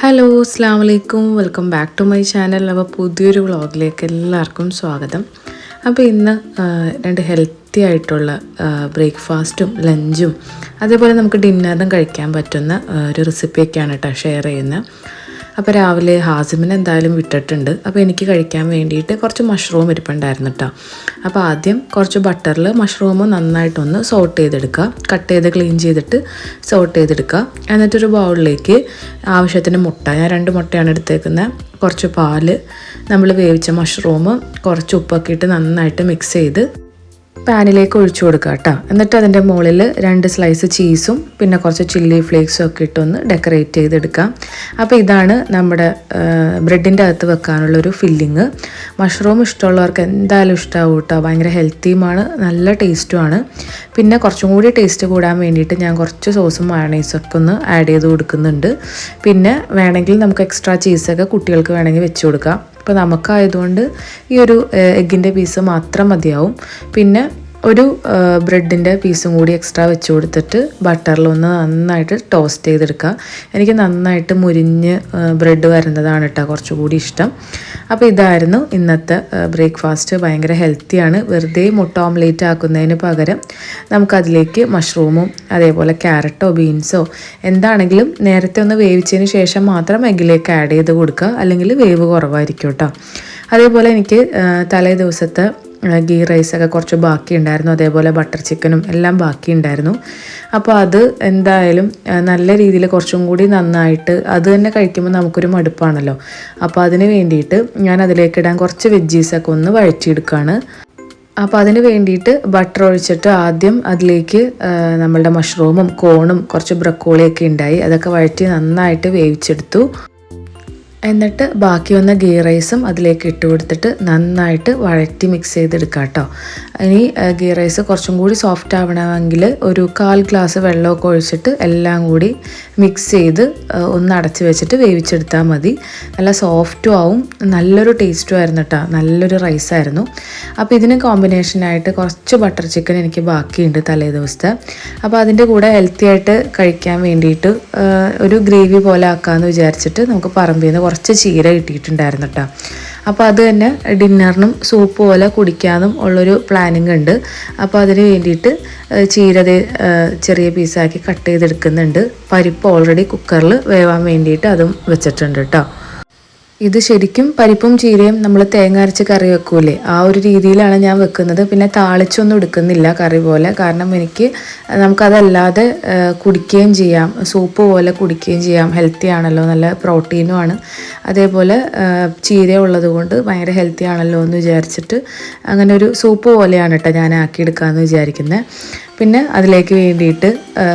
Hello അസ്സാം വലൈക്കും welcome back to my channel അപ്പോൾ പുതിയൊരു വ്ളോഗിലേക്ക് എല്ലാവർക്കും സ്വാഗതം. അപ്പോൾ ഇന്ന് രണ്ട് ഹെൽത്തി ആയിട്ടുള്ള ബ്രേക്ക്ഫാസ്റ്റും ലഞ്ചും അതേപോലെ നമുക്ക് ഡിന്നറും കഴിക്കാൻ പറ്റുന്ന ഒരു റെസിപ്പിയൊക്കെയാണ് കേട്ടോ ഷെയർ ചെയ്യുന്നത്. അപ്പോൾ രാവിലെ ഹാസിമിന് എന്തായാലും വിട്ടിട്ടുണ്ട്. അപ്പോൾ എനിക്ക് കഴിക്കാൻ വേണ്ടിയിട്ട് കുറച്ച് മഷ്റൂം ഇരിപ്പുണ്ടായിരുന്നു കേട്ടോ അപ്പോൾ ആദ്യം കുറച്ച് ബട്ടറിൽ മഷ്റൂം നന്നായിട്ടൊന്ന് സോട്ട് ചെയ്തെടുക്കുക. കട്ട് ചെയ്ത് ക്ലീൻ ചെയ്തിട്ട് സോട്ട് ചെയ്തെടുക്കുക. എന്നിട്ടൊരു ബൗളിലേക്ക് ആവശ്യത്തിന് മുട്ട. ഞാൻ രണ്ട് മുട്ടയാണ് എടുത്തേക്കുന്നത് കുറച്ച് പാൽ. നമ്മൾ വേവിച്ച മഷ്റൂം കുറച്ച് ഉപ്പൊക്കെ ഇട്ട് നന്നായിട്ട് മിക്സ് ചെയ്ത് പാനിലേക്ക് ഒഴിച്ചു കൊടുക്കുക കേട്ടോ. എന്നിട്ട് അതിന്റെ മുകളിൽ രണ്ട് സ്ലൈസ് ചീസും പിന്നെ കുറച്ച് ചില്ലി ഫ്ലേക്സും ഒക്കെ ഇട്ടൊന്ന് ഡെക്കറേറ്റ് ചെയ്തെടുക്കാം അപ്പോൾ ഇതാണ് നമ്മുടെ ബ്രെഡിന്റെ അകത്ത് വെക്കാനുള്ള ഒരു ഫില്ലിങ് മഷ്റൂം ഇഷ്ടമുള്ളവർക്ക് എന്തായാലും ഇഷ്ടമാവും കേട്ടോ. ഭയങ്കര ഹെൽത്തിയുമാണ് നല്ല ടേസ്റ്റുമാണ് പിന്നെ കുറച്ചും കൂടി ടേസ്റ്റ് കൂടാൻ വേണ്ടിയിട്ട് ഞാൻ കുറച്ച് സോസും മയണൈസും ഒക്കെ ഒന്ന് ആഡ് ചെയ്ത് കൊടുക്കുന്നുണ്ട്. പിന്നെ വേണമെങ്കിൽ നമുക്ക് എക്സ്ട്രാ ചീസൊക്കെ കുട്ടികൾക്ക് വേണമെങ്കിൽ വെച്ച് കൊടുക്കാം. ഇപ്പോൾ നമുക്കായതുകൊണ്ട് ഈ ഒരു എഗ്ഗിന്റെ പീസ് മാത്രം മതിയാവും. പിന്നെ ഒരു ബ്രെഡിന്റെ പീസും കൂടി എക്സ്ട്രാ വെച്ച് കൊടുത്തിട്ട് ബട്ടറിലൊന്ന് നന്നായിട്ട് ടോസ്റ്റ് ചെയ്തെടുക്കുക. എനിക്ക് നന്നായിട്ട് മുരിഞ്ഞ് ബ്രെഡ് വരുന്നതാണ് കേട്ടോ കുറച്ചുകൂടി ഇഷ്ടം. അപ്പോൾ ഇതായിരുന്നു ഇന്നത്തെ ബ്രേക്ക്ഫാസ്റ്റ്. ഭയങ്കര ഹെൽത്തിയാണ്. വെറുതെ മുട്ട ഓംലേറ്റ് ആക്കുന്നതിന് പകരം നമുക്കതിലേക്ക് മഷ്റൂമും അതേപോലെ ക്യാരറ്റോ ബീൻസോ എന്താണെങ്കിലും നേരത്തെ ഒന്ന് വേവിച്ചതിന് ശേഷം മാത്രം എഗ്ഗിലേക്ക് ആഡ് ചെയ്ത് കൊടുക്കുക. അല്ലെങ്കിൽ വേവ് കുറവായിരിക്കും കേട്ടോ. അതേപോലെ എനിക്ക് തലേ ദിവസത്തെ ഗീ റൈസൊക്കെ കുറച്ച് ബാക്കി ഉണ്ടായിരുന്നു അതേപോലെ ബട്ടർ ചിക്കനും എല്ലാം ബാക്കി ഉണ്ടായിരുന്നു അപ്പോൾ അത് എന്തായാലും നല്ല രീതിയിൽ കുറച്ചും കൂടി നന്നായിട്ട് അത് തന്നെ കഴിക്കുമ്പോൾ നമുക്കൊരു മടുപ്പാണല്ലോ. അപ്പോൾ അതിന് വേണ്ടിയിട്ട് ഞാൻ അതിലേക്ക് ഇടാൻ കുറച്ച് വെജീസൊക്കെ ഒന്ന് വഴറ്റിയെടുക്കുകയാണ് അപ്പോൾ അതിന് വേണ്ടിയിട്ട് ബട്ടർ ഒഴിച്ചിട്ട് ആദ്യം അതിലേക്ക് നമ്മളുടെ മഷ്റൂമും കോണും കുറച്ച് ബ്രക്കോളിയൊക്കെ ഉണ്ടായി. അതൊക്കെ വഴറ്റി നന്നായിട്ട് വേവിച്ചെടുത്തു. എന്നിട്ട് ബാക്കി വന്ന ഗീ റൈസും അതിലേക്ക് ഇട്ട് കൊടുത്തിട്ട് നന്നായിട്ട് വഴറ്റി മിക്സ് ചെയ്തെടുക്കാം കേട്ടോ ഇനി ഗീ റൈസ് കുറച്ചും കൂടി സോഫ്റ്റ് ആവണമെങ്കിൽ ഒരു കാൽ ഗ്ലാസ് വെള്ളമൊക്കെ ഒഴിച്ചിട്ട് എല്ലാം കൂടി മിക്സ് ചെയ്ത് ഒന്ന് അടച്ച് വെച്ചിട്ട് വേവിച്ചെടുത്താൽ മതി. നല്ല സോഫ്റ്റും ആവും. നല്ലൊരു ടേസ്റ്റും ആയിരുന്നു കേട്ടോ നല്ലൊരു റൈസായിരുന്നു അപ്പോൾ ഇതിന് കോമ്പിനേഷനായിട്ട് കുറച്ച് ബട്ടർ ചിക്കൻ എനിക്ക് ബാക്കിയുണ്ട് തലേ ദിവസത്തെ. അപ്പോൾ അതിന്റെ കൂടെ ഹെൽത്തി ആയിട്ട് കഴിക്കാൻ വേണ്ടിയിട്ട് ഒരു ഗ്രേവി പോലെ ആക്കാമെന്ന് വിചാരിച്ചിട്ട് നമുക്ക് പറമ്പിൽ നിന്ന് കുറച്ച് ചീര കിട്ടിയിട്ടുണ്ടായിരുന്നു കേട്ടോ അപ്പോൾ അത് തന്നെ ഡിന്നറിനും സൂപ്പ് പോലെ കുടിക്കാനും ഉള്ളൊരു പ്ലാനിങ് ഉണ്ട്. അപ്പോൾ അതിന് വേണ്ടിയിട്ട് ചീരത് ചെറിയ പീസാക്കി കട്ട് ചെയ്തെടുക്കുന്നുണ്ട്. പരിപ്പ് ഓൾറെഡി കുക്കറിൽ വേവാൻ വേണ്ടിയിട്ട് അതും വെച്ചിട്ടുണ്ട് കേട്ടോ ഇത് ശരിക്കും പരിപ്പും ചീരയും നമ്മൾ തേങ്ങ അരച്ച് കറി വെക്കൂലേ? ആ ഒരു രീതിയിലാണ് ഞാൻ വെക്കുന്നത്. പിന്നെ താളിച്ചൊന്നും എടുക്കുന്നില്ല കറി പോലെ. കാരണം എനിക്ക് നമുക്കതല്ലാതെ കുടിക്കുകയും ചെയ്യാം. സൂപ്പ് പോലെ കുടിക്കുകയും ചെയ്യാം. ഹെൽത്തി ആണല്ലോ. നല്ല പ്രോട്ടീനും ആണ് അതേപോലെ ചീര ഉള്ളത് കൊണ്ട് ഭയങ്കര ഹെൽത്തി ആണല്ലോ എന്ന് വിചാരിച്ചിട്ട് അങ്ങനെ ഒരു സൂപ്പ് പോലെയാണ് കേട്ടോ ഞാൻ ആക്കിയെടുക്കാമെന്ന് വിചാരിക്കുന്നത് പിന്നെ അതിലേക്ക് വേണ്ടിയിട്ട്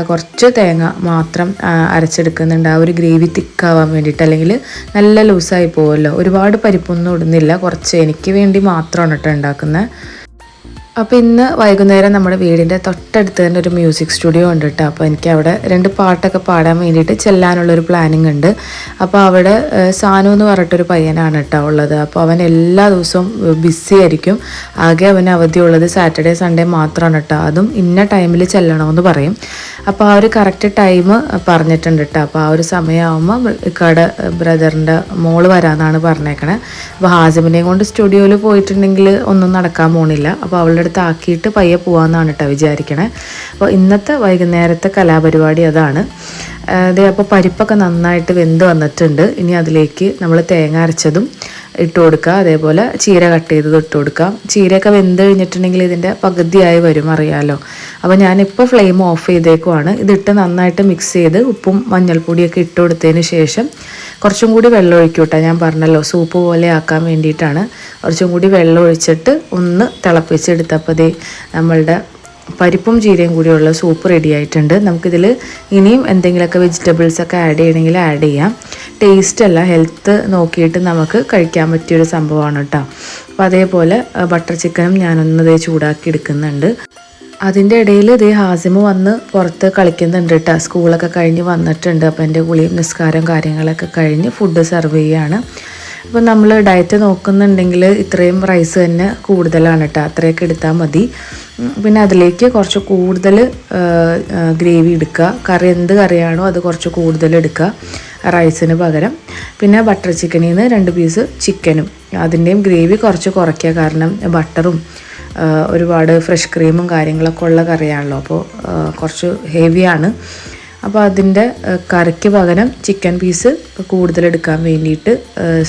കുറച്ച് തേങ്ങ മാത്രം അരച്ചെടുക്കുന്നുണ്ട്. ആ ഒരു ഗ്രേവി തിക്കാവാൻ വേണ്ടിയിട്ട്. അല്ലെങ്കിൽ നല്ല ലൂസായി പോകുമല്ലോ ഒരുപാട് പരിപ്പൊന്നും ഇടുന്നില്ല. കുറച്ച് എനിക്ക് വേണ്ടി മാത്രമാണ് കേട്ടോ ഉണ്ടാക്കുന്നത്. അപ്പോൾ ഇന്ന് വൈകുന്നേരം നമ്മുടെ വീടിന്റെ തൊട്ടടുത്ത് തന്നെ ഒരു മ്യൂസിക് സ്റ്റുഡിയോ ഉണ്ട് കേട്ടോ അപ്പോൾ എനിക്ക് അവിടെ രണ്ട് പാട്ടൊക്കെ പാടാൻ വേണ്ടിയിട്ട് ചെല്ലാനുള്ളൊരു പ്ലാനിങ് ഉണ്ട്. അപ്പോൾ അവിടെ സാനു എന്ന് പറഞ്ഞിട്ടൊരു പയ്യനാണ് കേട്ടോ ഉള്ളത്. അപ്പോൾ അവൻ എല്ലാ ദിവസവും ബിസി ആയിരിക്കും. ആകെ അവന് അവധിയുള്ളത് സാറ്റർഡേ സൺഡേ മാത്രമാണ് കേട്ടോ അതും ഇന്ന ടൈമിൽ ചെല്ലണമെന്ന് പറയും. അപ്പോൾ ആ ഒരു കറക്റ്റ് ടൈം പറഞ്ഞിട്ടുണ്ട് കേട്ടോ അപ്പോൾ ആ ഒരു സമയമാകുമ്പോൾ കട ബ്രദറിന്റെ മോൾ വരാമെന്നാണ് പറഞ്ഞേക്കണേ. അപ്പോൾ ഹാസിമിനെയും കൊണ്ട് സ്റ്റുഡിയോയിൽ പോയിട്ടുണ്ടെങ്കിൽ ഒന്നും നടക്കാൻ പോണില്ല. അപ്പോൾ അവളുടെ അടുത്ത് ആക്കിയിട്ട് പയ്യെ പോകാമെന്നാണ് കേട്ടോ വിചാരിക്കണേ. അപ്പോൾ ഇന്നത്തെ വൈകുന്നേരത്തെ കലാപരിപാടി അതാണ്. അതെ അപ്പോൾ പരിപ്പൊക്കെ നന്നായിട്ട് വെന്ത് വന്നിട്ടുണ്ട്. ഇനി അതിലേക്ക് നമ്മൾ തേങ്ങ അരച്ചതും ഇട്ട് കൊടുക്കുക അതേപോലെ ചീര കട്ട് ചെയ്തത് ഇട്ട് കൊടുക്കാം. ചീരയൊക്കെ വെന്ത് കഴിഞ്ഞിട്ടുണ്ടെങ്കിൽ ഇതിന്റെ പകുതിയായി വരും അറിയാമല്ലോ അപ്പോൾ ഞാനിപ്പോൾ ഫ്ലെയിം ഓഫ് ചെയ്തേക്കുവാണ്. ഇതിട്ട് നന്നായിട്ട് മിക്സ് ചെയ്ത് ഉപ്പും മഞ്ഞൾപ്പൊടിയൊക്കെ ഇട്ട് കൊടുത്തതിന് ശേഷം കുറച്ചും കൂടി വെള്ളം ഒഴിക്കൂട്ടെ. ഞാൻ പറഞ്ഞല്ലോ സൂപ്പ് പോലെ ആക്കാൻ വേണ്ടിയിട്ടാണ്. കുറച്ചും കൂടി വെള്ളം ഒഴിച്ചിട്ട് ഒന്ന് തിളപ്പിച്ചെടുത്തപ്പോൾ ദേ നമ്മളുടെ പരിപ്പും ചീരയും കൂടിയുള്ള സൂപ്പ് റെഡി ആയിട്ടുണ്ട്. നമുക്കിതിൽ ഇനിയും എന്തെങ്കിലുമൊക്കെ വെജിറ്റബിൾസൊക്കെ ആഡ് ചെയ്യണമെങ്കിൽ ആഡ് ചെയ്യാം. ടേസ്റ്റ് അല്ല ഹെൽത്ത് നോക്കിയിട്ട് നമുക്ക് കഴിക്കാൻ പറ്റിയൊരു സംഭവമാണ് കേട്ടോ അപ്പോൾ അതേപോലെ ബട്ടർ ചിക്കനും ഞാനൊന്ന് ഇതേ ചൂടാക്കി എടുക്കുന്നുണ്ട്. അതിന്റെ ഇടയിൽ ഇതേ ഹാസിമ് വന്ന് പുറത്ത് കളിക്കുന്നുണ്ട് കേട്ടോ സ്കൂളൊക്കെ കഴിഞ്ഞ് വന്നിട്ടുണ്ട്. അപ്പോൾ എന്റെ കുളിയും നിസ്കാരം കാര്യങ്ങളൊക്കെ കഴിഞ്ഞ് ഫുഡ് സെർവ് ചെയ്യാണ്. അപ്പോൾ നമ്മൾ ഡയറ്റ് നോക്കുന്നുണ്ടെങ്കിൽ ഇത്രയും റൈസ് തന്നെ കൂടുതലാണ് കേട്ടോ അത്രയൊക്കെ എടുത്താൽ മതി. പിന്നെ അതിലേക്ക് കുറച്ച് കൂടുതൽ ഗ്രേവി എടുക്കുക കറി എന്ത് കറിയാണോ അത് കുറച്ച് കൂടുതൽ എടുക്കുക റൈസിന് പകരം. പിന്നെ ബട്ടർ ചിക്കനിൽ നിന്ന് രണ്ട് പീസ് ചിക്കനും അതിന്റെയും ഗ്രേവി കുറച്ച് കുറയ്ക്കുക കാരണം ബട്ടറും ഒരുപാട് ഫ്രഷ് ക്രീമും കാര്യങ്ങളൊക്കെ ഉള്ള കറിയാണല്ലോ. അപ്പോൾ കുറച്ച് ഹെവിയാണ് അപ്പോൾ അതിന്റെ കറിക്ക് പകരം ചിക്കൻ പീസ് കൂടുതലെടുക്കാൻ വേണ്ടിയിട്ട്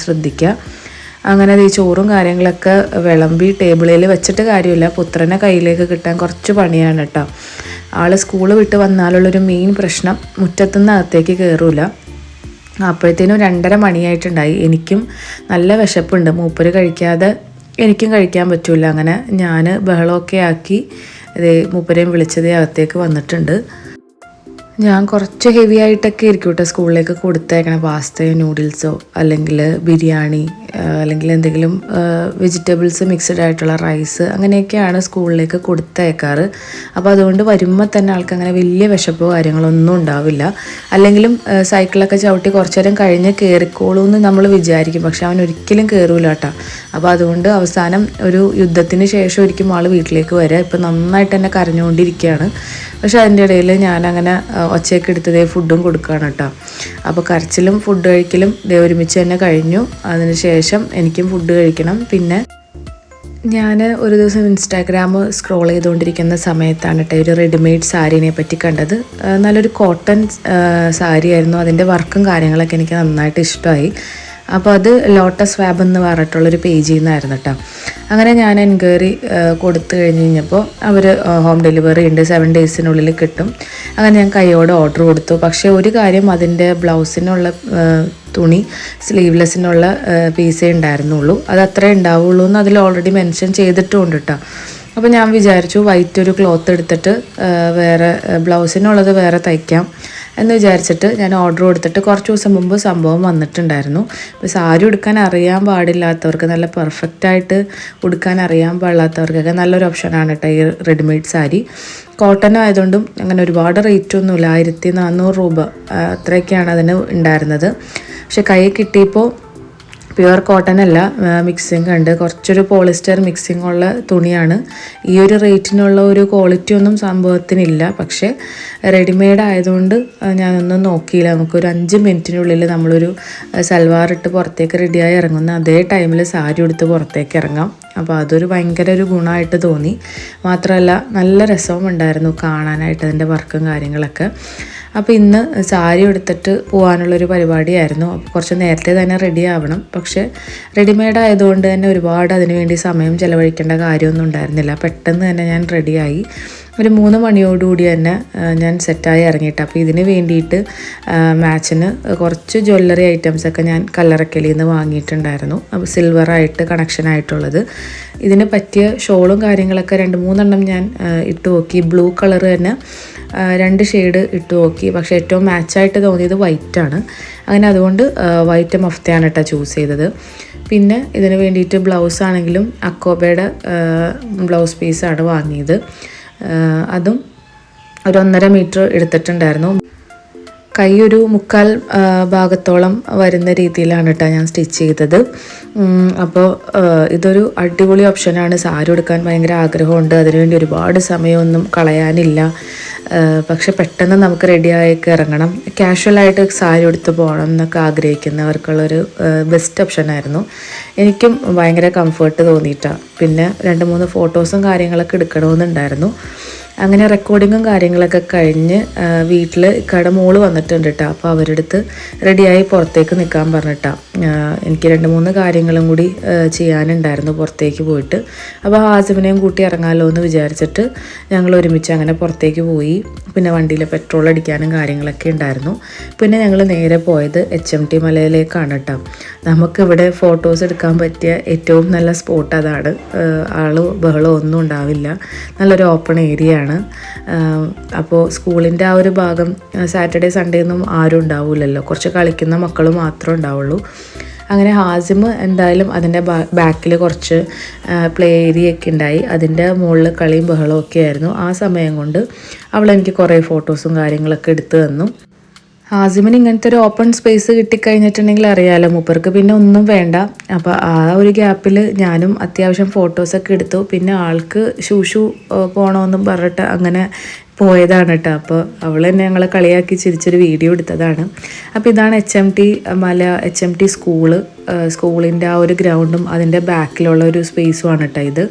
ശ്രദ്ധിക്കുക അങ്ങനെ ഈ ചോറും കാര്യങ്ങളൊക്കെ വിളമ്പി ടേബിളിൽ വെച്ചിട്ട് കാര്യമില്ല. പുത്രനെ കയ്യിലേക്ക് കിട്ടാൻ കുറച്ച് പണിയാണ് കേട്ടോ. ആൾ സ്കൂൾ വിട്ട് വന്നാലുള്ളൊരു മെയിൻ പ്രശ്നം മുറ്റത്തുനിന്ന് അകത്തേക്ക് കയറൂല അപ്പോഴത്തേനും രണ്ടര മണിയായിട്ടുണ്ടായി. എനിക്കും നല്ല വിശപ്പുണ്ട്. മൂപ്പര് കഴിക്കാതെ എനിക്കും കഴിക്കാൻ പറ്റൂല. അങ്ങനെ ഞാൻ ബഹളമൊക്കെ ആക്കി ഇത് മൂപ്പരെയും വിളിച്ചതേ അകത്തേക്ക് വന്നിട്ടുണ്ട്. ഞാൻ കുറച്ച് ഹെവി ആയിട്ടൊക്കെ ആയിരിക്കും കേട്ടോ സ്കൂളിലേക്ക് കൊടുത്തേക്കണ. പാസ്തയോ നൂഡിൽസോ അല്ലെങ്കിൽ ബിരിയാണി അല്ലെങ്കിൽ എന്തെങ്കിലും വെജിറ്റബിൾസ് മിക്സഡ് ആയിട്ടുള്ള റൈസ് അങ്ങനെയൊക്കെയാണ് സ്കൂളിലേക്ക് കൊടുത്തേക്കാറ്. അപ്പോൾ അതുകൊണ്ട് വരുമ്പോൾ തന്നെ ആൾക്ക് അങ്ങനെ വലിയ വിശപ്പോ കാര്യങ്ങളൊന്നും ഉണ്ടാവില്ല. അല്ലെങ്കിലും സൈക്കിളൊക്കെ ചവിട്ടി കുറച്ചു നേരം കഴിഞ്ഞ് കയറിക്കോളൂ എന്ന് നമ്മൾ വിചാരിക്കും. പക്ഷെ അവൻ ഒരിക്കലും കയറൂല കേട്ടോ അപ്പോൾ അതുകൊണ്ട് അവസാനം ഒരു യുദ്ധത്തിന് ശേഷം ഒരിക്കലും ആൾ വീട്ടിലേക്ക് വരിക ഇപ്പം നന്നായിട്ട് തന്നെ കരഞ്ഞുകൊണ്ടിരിക്കുകയാണ് പക്ഷെ അതിന്റെ ഇടയിൽ ഞാനങ്ങനെ ഒച്ചയൊക്കെ എടുത്ത് ദേ ഫുഡും കൊടുക്കുകയാണ് കേട്ടോ അപ്പോൾ കരച്ചിലും ഫുഡ് കഴിക്കലും ദേ ഒരുമിച്ച് തന്നെ കഴിഞ്ഞു. അതിനുശേഷം എനിക്കും ഫുഡ് കഴിക്കണം. പിന്നെ ഞാൻ ഒരു ദിവസം ഇൻസ്റ്റാഗ്രാം സ്ക്രോൾ ചെയ്തുകൊണ്ടിരിക്കുന്ന സമയത്താണ് കേട്ടോ ഒരു റെഡിമെയ്ഡ് സാരീനെ പറ്റി കണ്ടത്. നല്ലൊരു കോട്ടൺ സാരി ആയിരുന്നു അതിന്റെ വർക്കും കാര്യങ്ങളൊക്കെ എനിക്ക് നന്നായിട്ട് ഇഷ്ടമായി. അപ്പോൾ അത് ലോട്ടസ് വാബ് എന്ന് പറഞ്ഞിട്ടുള്ളൊരു പേജിൽ നിന്നായിരുന്നു കേട്ടോ അങ്ങനെ ഞാൻ എൻക്വയറി കൊടുത്തു കഴിഞ്ഞ് കഴിഞ്ഞപ്പോൾ അവർ ഹോം ഡെലിവറി ഉണ്ട്. സെവൻ ഡേയ്സിനുള്ളിൽ കിട്ടും. അങ്ങനെ ഞാൻ കൈയോടെ ഓർഡർ കൊടുത്തു. പക്ഷേ ഒരു കാര്യം അതിന്റെ ബ്ലൗസിനുള്ള തുണി സ്ലീവ്ലെസ്സിനുള്ള പീസേ ഉണ്ടായിരുന്നുള്ളൂ. അത് അത്രേ ഉണ്ടാവുള്ളൂ എന്ന് അതിൽ ഓൾറെഡി മെൻഷൻ ചെയ്തിട്ടുണ്ട് കേട്ടോ അപ്പോൾ ഞാൻ വിചാരിച്ചു വൈറ്റ് ഒരു ക്ലോത്ത് എടുത്തിട്ട് വേറെ ബ്ലൗസിനുള്ളത് വേറെ തയ്ക്കാം. എന്ന് വിചാരിച്ചിട്ട് ഞാൻ ഓർഡർ കൊടുത്തിട്ട് കുറച്ച് ദിവസം മുമ്പ് സംഭവം വന്നിട്ടുണ്ടായിരുന്നു. അപ്പോൾ സാരി ഉടുക്കാൻ അറിയാൻ പാടില്ലാത്തവർക്ക് നല്ല പെർഫെക്റ്റ് ആയിട്ട് ഉടുക്കാൻ അറിയാൻ പാടില്ലാത്തവർക്കൊക്കെ നല്ലൊരു ഓപ്ഷനാണ് കേട്ടോ ഈ റെഡിമെയ്ഡ് സാരി. കോട്ടൺ ആയതുകൊണ്ടും അങ്ങനെ ഒരുപാട് റേറ്റ് ഒന്നുമില്ല. ആയിരത്തി നാനൂറ് രൂപ അത്രയൊക്കെയാണ് അതിന് ഉണ്ടായിരുന്നത്. പക്ഷെ കൈ കിട്ടിയപ്പോൾ പ്യുവർ കോട്ടൺ അല്ല മിക്സിങ് ഉണ്ട്. കുറച്ചൊരു പോളിസ്റ്റർ മിക്സിംഗ് ഉള്ള തുണിയാണ്. ഈ ഒരു റേറ്റിനുള്ള ഒരു ക്വാളിറ്റി ഒന്നും സംഭവത്തിനില്ല. പക്ഷേ റെഡിമെയ്ഡ് ആയതുകൊണ്ട് ഞാനൊന്നും നോക്കിയില്ല. നമുക്കൊരു അഞ്ച് മിനിറ്റിനുള്ളിൽ നമ്മളൊരു സൽവാർ ഇട്ട് പുറത്തേക്ക് റെഡിയായി ഇറങ്ങുന്ന അതേ ടൈമിൽ സാരി എടുത്ത് പുറത്തേക്ക് ഇറങ്ങാം. അപ്പോൾ അതൊരു ഭയങ്കര ഒരു ഗുണമായിട്ട് തോന്നി. മാത്രമല്ല നല്ല രസവും ഉണ്ടായിരുന്നു കാണാനായിട്ട് അതിന്റെ വർക്കും കാര്യങ്ങളൊക്കെ. അപ്പോൾ ഇന്ന് സാരി എടുത്തിട്ട് പോകാനുള്ളൊരു പരിപാടിയായിരുന്നു. അപ്പോൾ കുറച്ച് നേരത്തെ തന്നെ റെഡി ആവണം. പക്ഷേ റെഡിമെയ്ഡ് ആയതുകൊണ്ട് തന്നെ ഒരുപാട് അതിനുവേണ്ടി സമയം ചിലവഴിക്കേണ്ട കാര്യമൊന്നും ഉണ്ടായിരുന്നില്ല. പെട്ടെന്ന് തന്നെ ഞാൻ റെഡിയായി ഒരു മൂന്ന് മണിയോടുകൂടി തന്നെ ഞാൻ സെറ്റായി ഇറങ്ങിയിട്ട്. അപ്പോൾ ഇതിന് വേണ്ടിയിട്ട് മാച്ചിന് കുറച്ച് ജ്വല്ലറി ഐറ്റംസൊക്കെ ഞാൻ കല്ലറക്കലിൽ നിന്ന് വാങ്ങിയിട്ടുണ്ടായിരുന്നു അപ്പോൾ സിൽവറായിട്ട് കണക്ഷൻ ആയിട്ടുള്ളത്. ഇതിന് പറ്റിയ ഷോളും കാര്യങ്ങളൊക്കെ രണ്ട് മൂന്നെണ്ണം ഞാൻ ഇട്ട് നോക്കി ബ്ലൂ കളർ തന്നെ രണ്ട് ഷെയ്ഡ് ഇട്ട് നോക്കി. പക്ഷേ ഏറ്റവും മാച്ചായിട്ട് തോന്നിയത് വൈറ്റാണ്. അങ്ങനെ അതുകൊണ്ട് വൈറ്റ് മഫ്തയാണ് കേട്ടോ ചൂസ് ചെയ്തത്. പിന്നെ ഇതിന് വേണ്ടിയിട്ട് ബ്ലൗസ് ആണെങ്കിലും അക്കോബയുടെ ബ്ലൗസ് പീസാണ് വാങ്ങിയത്. അതും ഒരു ഒന്നര മീറ്റർ എടുത്തിട്ടുണ്ടായിരുന്നു. കൈ ഒരു മുക്കാൽ ഭാഗത്തോളം വരുന്ന രീതിയിലാണ് കേട്ടോ ഞാൻ സ്റ്റിച്ച് ചെയ്തത്. അപ്പോൾ ഇതൊരു അടിപൊളി ഓപ്ഷനാണ്. സാരി എടുക്കാൻ ഭയങ്കര ആഗ്രഹമുണ്ട്. അതിനുവേണ്ടി ഒരുപാട് സമയമൊന്നും കളയാനില്ല. പക്ഷെ പെട്ടെന്ന് നമുക്ക് റെഡിയായൊക്കെ ഇറങ്ങണം. കാഷ്വലായിട്ട് സാരി എടുത്ത് പോകണം എന്നൊക്കെ ആഗ്രഹിക്കുന്നവർക്കുള്ളൊരു ബെസ്റ്റ് ഓപ്ഷൻ ആയിരുന്നു. എനിക്കും ഭയങ്കര കംഫർട്ട് തോന്നിയിട്ടാണ് പിന്നെ രണ്ട് മൂന്ന് ഫോട്ടോസും കാര്യങ്ങളൊക്കെ എടുക്കണമെന്നുണ്ടായിരുന്നു. അങ്ങനെ റെക്കോർഡിങ്ങും കാര്യങ്ങളൊക്കെ കഴിഞ്ഞ് വീട്ടിൽ കട മോൾ വന്നിട്ടുണ്ട് കേട്ടോ അപ്പോൾ അവരുടെ അടുത്ത് റെഡിയായി പുറത്തേക്ക് നിൽക്കാൻ പറഞ്ഞിട്ടാ. എനിക്ക് രണ്ട് മൂന്ന് കാര്യങ്ങളും കൂടി ചെയ്യാനുണ്ടായിരുന്നു പുറത്തേക്ക് പോയിട്ട്. അപ്പോൾ ഹാസിമിനെയും കൂട്ടി ഇറങ്ങാമല്ലോ എന്ന് വിചാരിച്ചിട്ട് ഞങ്ങൾ ഒരുമിച്ച് അങ്ങനെ പുറത്തേക്ക് പോയി. പിന്നെ വണ്ടിയിൽ പെട്രോൾ അടിക്കാനും കാര്യങ്ങളൊക്കെ ഉണ്ടായിരുന്നു. പിന്നെ ഞങ്ങൾ നേരെ പോയത് എച്ച് എം ടി മലയിലേക്കാണ് കേട്ടോ നമുക്കിവിടെ ഫോട്ടോസ് എടുക്കാൻ പറ്റിയ ഏറ്റവും നല്ല സ്പോട്ട് അതാണ്. ആൾ ബഹളം ഒന്നും ഉണ്ടാവില്ല. നല്ലൊരു ഓപ്പൺ ഏരിയ ആണ്. അപ്പോൾ സ്കൂളിന്റെ ആ ഒരു ഭാഗം സാറ്റർഡേ സൺഡേ ഒന്നും ആരും ഉണ്ടാവില്ലല്ലോ കുറച്ച് കളിക്കുന്ന മക്കൾ മാത്രമേ ഉണ്ടാവുള്ളൂ. അങ്ങനെ ഹാസിം എന്തായാലും അതിന്റെ ബാക്കിൽ കുറച്ച് പ്ലേ ഏരിയ ഒക്കെ ഉണ്ടായി. അതിന്റെ മുകളിൽ കളിയും ബഹളവും ഒക്കെ ആയിരുന്നു. ആ സമയം കൊണ്ട് അവളെനിക്ക് കുറേ ഫോട്ടോസും കാര്യങ്ങളൊക്കെ എടുത്തു തന്നു. ഹാസിമിന് ഇങ്ങനത്തെ ഒരു ഓപ്പൺ സ്പേസ് കിട്ടിക്കഴിഞ്ഞിട്ടുണ്ടെങ്കിൽ അറിയാമല്ലോ മൂപ്പർക്ക് പിന്നെ ഒന്നും വേണ്ട. അപ്പോൾ ആ ഒരു ഗ്യാപ്പിൽ ഞാനും അത്യാവശ്യം ഫോട്ടോസൊക്കെ എടുത്തു. പിന്നെ ആൾക്ക് ഷൂഷു പോകണമെന്നും പറഞ്ഞിട്ട് അങ്ങനെ പോയതാണ് കേട്ടോ അപ്പോൾ അവൾ തന്നെ ഞങ്ങളെ കളിയാക്കി ചിരിച്ചൊരു വീഡിയോ എടുത്തതാണ്. അപ്പോൾ ഇതാണ് എച്ച് എം ടി മല എച്ച് എം ടി സ്കൂൾ സ്കൂളിന്റെ ആ ഒരു ഗ്രൗണ്ടും അതിന്റെ ബാക്കിലുള്ള ഒരു സ്പേസുമാണ് കേട്ടോ ഇത്.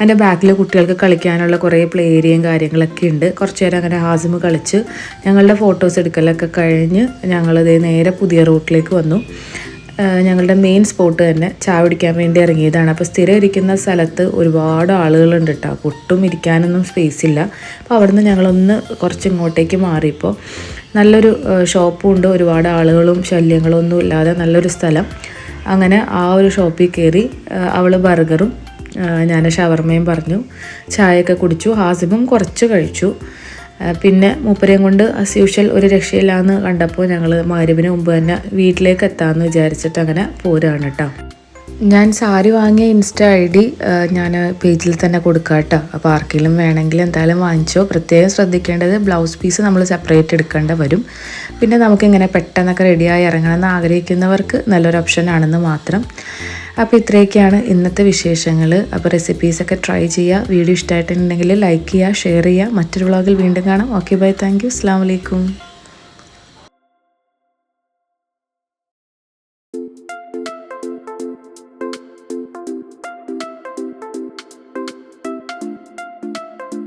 അതിന്റെ ബാക്കിൽ കുട്ടികൾക്ക് കളിക്കാനുള്ള കുറേ പ്ലേ ഏരിയയും കാര്യങ്ങളൊക്കെ ഉണ്ട്. കുറച്ച് നേരം അങ്ങനെ ഹാസിമ് കളിച്ച് ഞങ്ങളുടെ ഫോട്ടോസ് എടുക്കലൊക്കെ കഴിഞ്ഞ് ഞങ്ങളിതേ നേരെ പുതിയ റൂട്ടിലേക്ക് വന്നു. ഞങ്ങളുടെ മെയിൻ സ്പോട്ട് തന്നെ ചായ പിടിക്കാൻ വേണ്ടി ഇറങ്ങിയതാണ്. അപ്പോൾ സ്ഥിരം ഇരിക്കുന്ന സ്ഥലത്ത് ഒരുപാട് ആളുകളുണ്ട് കേട്ടോ അപ്പോൾ ഒട്ടും ഇരിക്കാനൊന്നും സ്പേസ് ഇല്ല. അപ്പോൾ അവിടുന്ന് ഞങ്ങളൊന്ന് കുറച്ച് ഇങ്ങോട്ടേക്ക് മാറിയപ്പോൾ നല്ലൊരു ഷോപ്പും ഉണ്ട്. ഒരുപാട് ആളുകളും ശല്യങ്ങളും ഒന്നും ഇല്ലാതെ നല്ലൊരു സ്ഥലം. അങ്ങനെ ആ ഒരു ഷോപ്പിൽ കയറി അവൾ ബർഗറും ഞാൻ ഷവർമയും പറഞ്ഞു. ചായയൊക്കെ കുടിച്ചു. ഹാസിമും കുറച്ച് കഴിച്ചു. പിന്നെ മൂപ്പരെയും കൊണ്ട് അസ് യൂഷ്വൽ ഒരു രക്ഷയില്ലാന്ന് കണ്ടപ്പോൾ ഞങ്ങൾ മാരുവിന് മുമ്പ് തന്നെ വീട്ടിലേക്ക് എത്താമെന്ന് വിചാരിച്ചിട്ട് അങ്ങനെ പോരാണ് കേട്ടോ ഞാൻ സാരി വാങ്ങിയ ഇൻസ്റ്റ ഐ ഡി ഞാൻ പേജിൽ തന്നെ കൊടുക്കാം കേട്ടോ അപ്പോൾ ആർക്കെങ്കിലും വേണമെങ്കിൽ എന്തായാലും വാങ്ങിച്ചോ. പ്രത്യേകം ശ്രദ്ധിക്കേണ്ടത് ബ്ലൗസ് പീസ് നമ്മൾ സെപ്പറേറ്റ് എടുക്കേണ്ട വരും. പിന്നെ നമുക്കിങ്ങനെ പെട്ടെന്നൊക്കെ റെഡിയായി ഇറങ്ങണമെന്ന് ആഗ്രഹിക്കുന്നവർക്ക് നല്ലൊരു ഓപ്ഷൻ ആണെന്ന് മാത്രം. അപ്പോൾ ഇത്രയൊക്കെയാണ് ഇന്നത്തെ വിശേഷങ്ങൾ അപ്പോൾ റെസിപ്പീസൊക്കെ ട്രൈ ചെയ്യുക വീഡിയോ ഇഷ്ടമായിട്ടുണ്ടെങ്കിൽ ലൈക്ക് ചെയ്യുക ഷെയർ ചെയ്യുക മറ്റൊരു വ്ളോഗിൽ വീണ്ടും കാണാം. ഓക്കെ ബൈ താങ്ക് യു അസ്സാം വലൈക്കും